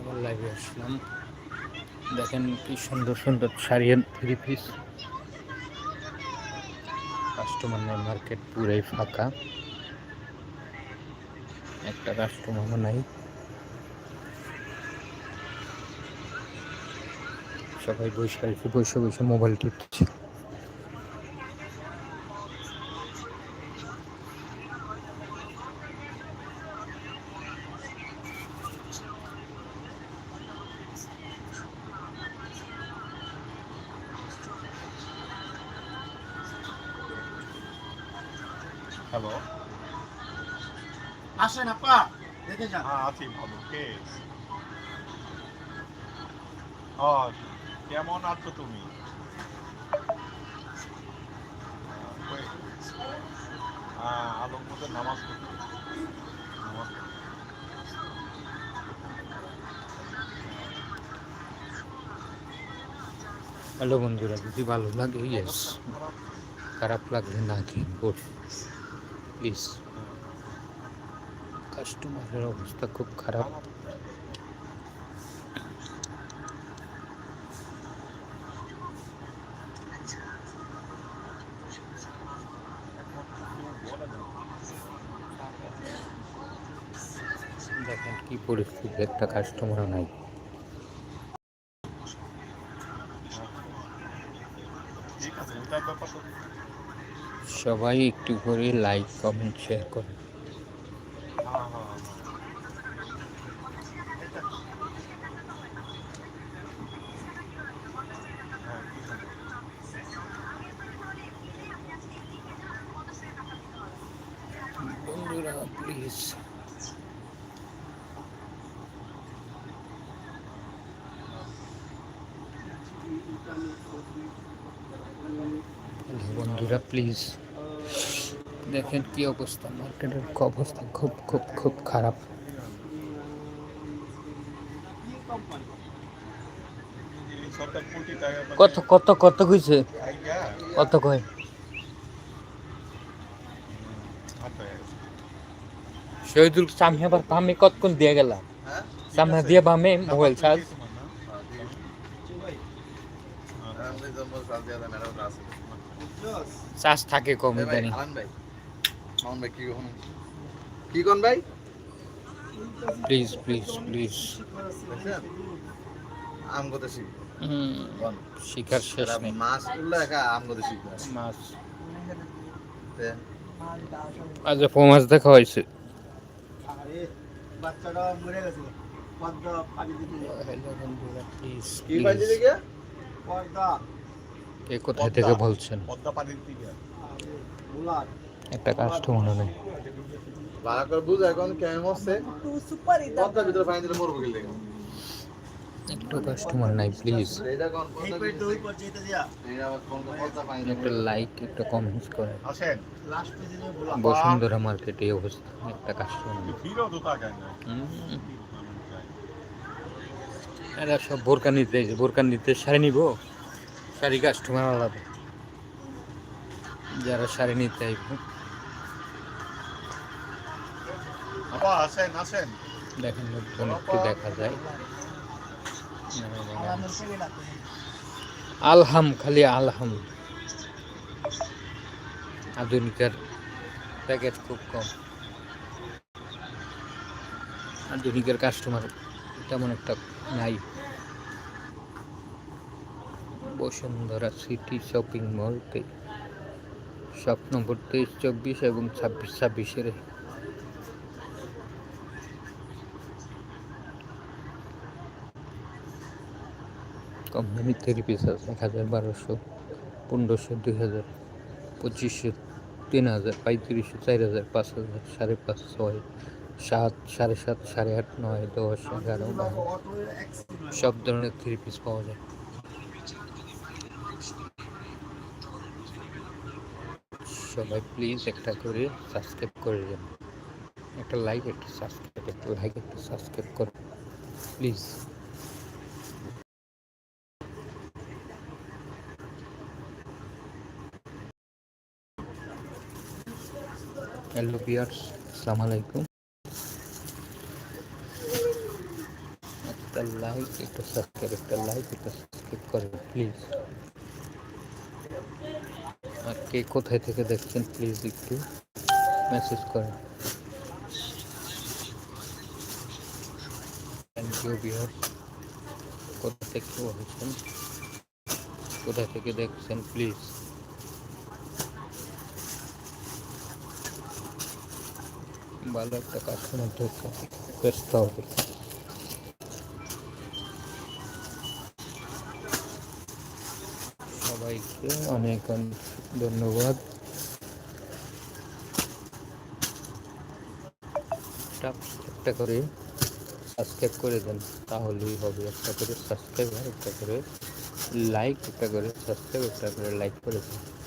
আবার লাইভে আসলাম। দেখেন কি সুন্দর সুন্দর sari three piece customer market পুরাই ফাঁকা। একটা কাস্টমারও নাই। সবাই আছে বসে বসে মোবাইল টিপছে। হ্যালো। আসেন আপা দেখে যান। হ্যাঁ আছি ভালো কে? কেমন আছো তুমি? হ্যাঁ আলম নামাজ পড়তে নামাজ হ্যালো বন্ধুরা যদি ভালো লাগে ইয়েস খারাপ লাগলে না কিনবো প্লিজ। কাস্টমারের অবস্থা খুব খারাপ। দেখেন কি পরিস্থিতি একটা কাস্টমার নাই। সবাই একটু করে লাইক কমেন্ট শেয়ার করে কি খবর? বন্ধুরা প্লিজ বন্ধুরা প্লিজ দেখেন কি অবস্থা মার্কেটের অবস্থা খুব খুব খুব খারাপ। কত কত কত কইছে? কত কয়। শহীদুল সামনে আবার বামে কতক্ষণ দিয়ে গেলা? সামনে দিয়ে বামে মোবাইল চার্জ। চার্জ থাকে কম জানি। কি কোন ভাই? প্লিজ প্লিজ প্লিজ আমগো দেশি শিকার শেষ নেই। মাছ উল্লা একা আমগো দেশি মাছ। আজ ফোমাস দেখা হয়েছে। বাচ্চাটা মরে গেছে। পর্দা পানি দিতে প্লিজ কি পানি দিতে গিয়া? পর্দা কে কোথায় থেকে বলছেন? পদ্মা পানির দিকে বুলার একটা কাস্টমার নেই ভালো করে বুঝ এখন কেমন হচ্ছে? পর্দার ভিতরে পানি দিলে মরবো গেলে? একটু কাস্টমার নাই প্লিজ এইটা কোন পর্দা দুই পর্যায়ে দিয়া। এইটা আবার কোন পর্দা পানি একটা লাইক একটা কমেন্টস করেন আসেন লাস্ট পেজে দিয়ে বুলার বসুন্ধরা মার্কেটে এই অবস্থা একটা কাস্টমার এরা সব বোরকা নিতে এসে বোরকা নিতে শাড়ি নিব শাড়ি কাস্টমার আলাদা। যারা শাড়ি নিতে আইব। দেখেন লোকজন একটু দেখা যায়। আলহাম খালি আলহাম। আধুনিকার প্যাকেট খুব কম। আধুনিকের কাস্টমার তেমন একটা নাই। বসুন্ধরা সিটি শপিং মলতে শপ নম্বর তেইশ চব্বিশ এবং ছাব্বিশ ছাব্বিশের কম দামি থ্রি পিস আছে এক হাজার বারোশো, পনেরোশো, দুই হাজার, পঁচিশশো, তিন হাজার, পঁয়ত্রিশশো, চার হাজার, পাঁচ হাজার, সাড়ে পাঁচ, ছয়, সাত, সাড়ে সাত, সাড়ে আট, নয়, দশ, এগারো, বারো। সব ধরনের থ্রি পিস পাওয়া যায়। সবাই প্লিজ একটা করে সাবস্ক্রাইব করে দেন। একটা লাইক একটা সাবস্ক্রাইব একটা লাইক একটা সাবস্ক্রাইব করো প্লিজ হ্যালো বিয়ার্স আসসালামু আলাইকুম একটা লাইক একটা সাবস্ক্রাইব একটা লাইক একটা সাবস্ক্রাইব করেন প্লিজ আর কে কোথায় থেকে দেখছেন প্লিজ একটু মেসেজ করেন থ্যাংক ইউ বিহার কোথা থেকে বলছেন? কোথা থেকে দেখছেন প্লিজ ভালো একটা কাস্টমার দরকার ব্যস্ত হবে। সবাইকে অনেক অনেক ধন্যবাদ। একটা- করে সাবস্ক্রাইব করে দেন, তাহলেই হবে। একটা করে সাবস্ক্রাইব একটা করে লাইক একটা করে সাবস্ক্রাইব একটা করে লাইক করে দেন।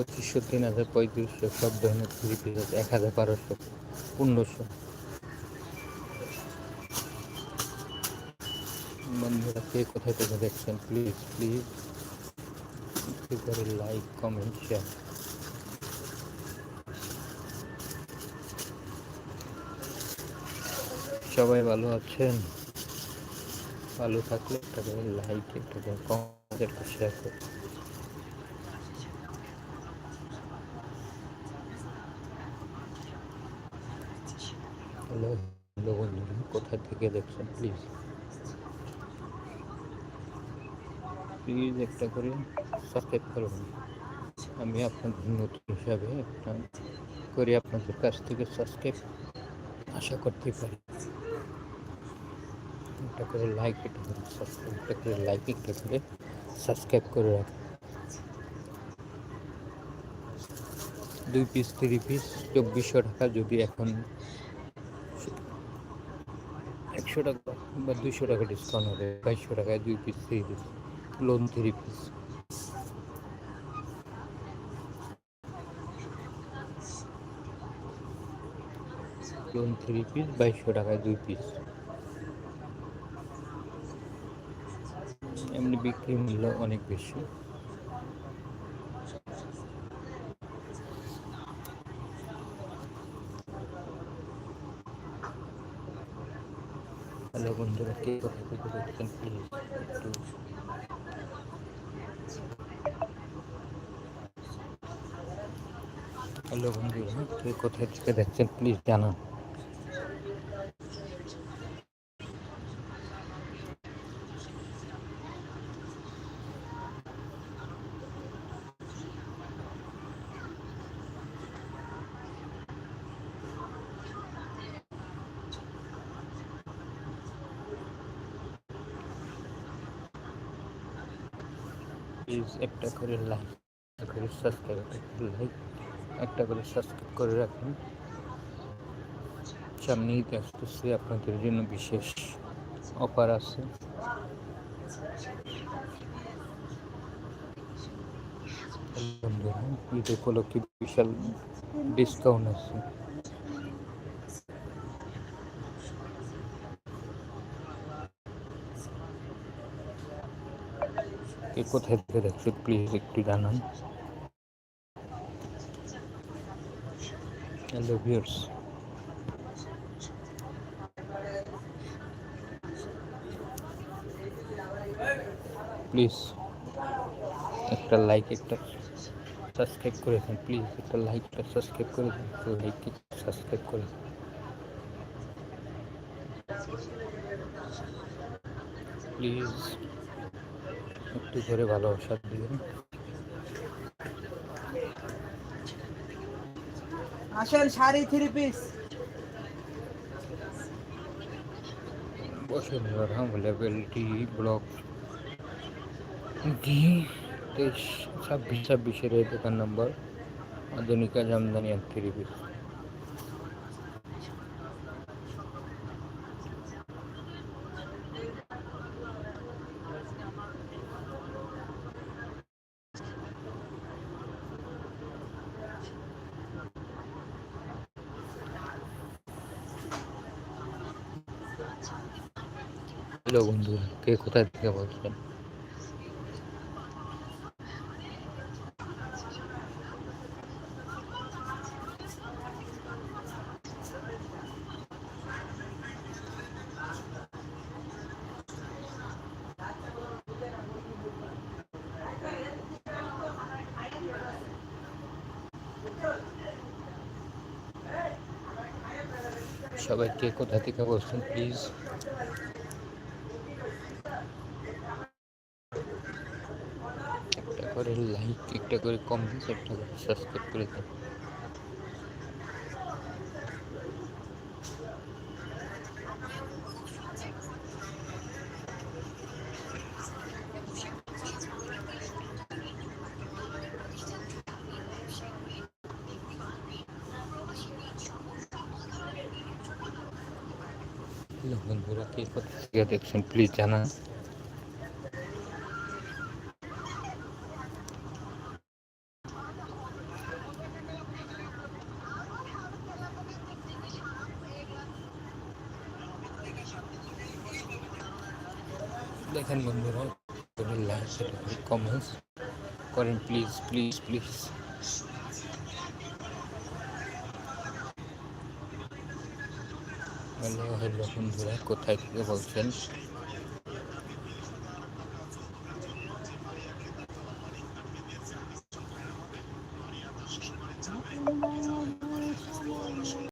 পঁচিশশো, তিন হাজার, পঁয়ত্রিশশো ধরনের থ্রি পিস আছে এক হাজার, বারোশো, পনেরোশো। বন্ধুরা, কে কোথায় থেকে দেখছেন প্লিজ প্লিজ করে লাইক কমেন্ট শেয়ার সবাই ভালো আছেন? ভালো থাকলে একটা করে লাইক একটা করে কমেন্ট একটা শেয়ার করুন। হ্যালো হ্যালো বন্ধুরা কোথায় থেকে দেখছেন প্লিজ প্লিজ একটা করে সাবস্ক্রাইব করবেন আমি আপনাদের নতুন হিসাবে একটা করে আপনাদের কাছ থেকে সাবস্ক্রাইব আশা করতে পারি। একটা করে লাইক একটা করে সাবস্ক্রাইব একটা করে লাইক একটা করে সাবস্ক্রাইব করে রাখুন। দুই পিস থ্রি পিস চব্বিশশো টাকা যদি এখন একশো টাকা বা দুইশো টাকা ডিসকাউন্ট হবে বাইশশো টাকায় দুই piece three piece lawn three piece lawn three piece বাইশশো টাকায় দুই পিস এমনি বিক্রি মূল্য অনেক বেশি। হ্যালো বন্ধুরা, কে কোথা থেকে দেখছেন প্লিজ একটু হ্যালো বন্ধুরা, কে কোথায় থেকে দেখছেন? প্লিজ জানান। প্লিজ একটা করে লাইক একটা করে সাবস্ক্রাইব একটা লাইক একটা করে সাবস্ক্রাইব করে রাখুন। সামনে ঈদ আসতেছে, আপনাদের জন্য বিশেষ অফার আছে। ঈদ উপলক্ষে বিশাল ডিসকাউন্ট আছে। কে কোথায় থেকে দেখছ? প্লিজ একটু জানান। হ্যালো ভিউয়ার্স প্লিজ একটা লাইক একটা সাবস্ক্রাইব করে দিন প্লিজ একটা লাইক একটা সাবস্ক্রাইব করে দিন লাইক সাবস্ক্রাইব করে দিন। প্লিজ একটু করে ভালোবাসা দিবেন আসেন sari three piece Bashundhara level D block D তেইশ ছাব্বিশ ছাব্বিশের দোকান নম্বর আধুনিকা জামদানি এক থ্রি পিস হ্যালো বন্ধু? কে কোথায় থেকে বলছেন সবাইকে কোথা থেকে বলছেন প্লিজ একটা করে কমেন্ট একটা করে সাবস্ক্রাইব করে দেন বন্ধুরা কে কোথা দেখছেন প্লিজ জানান। দেখেন বন্ধুরা কমেন্টস করেন please please please hello hello বন্ধুরা কোথায় থেকে বলছেন?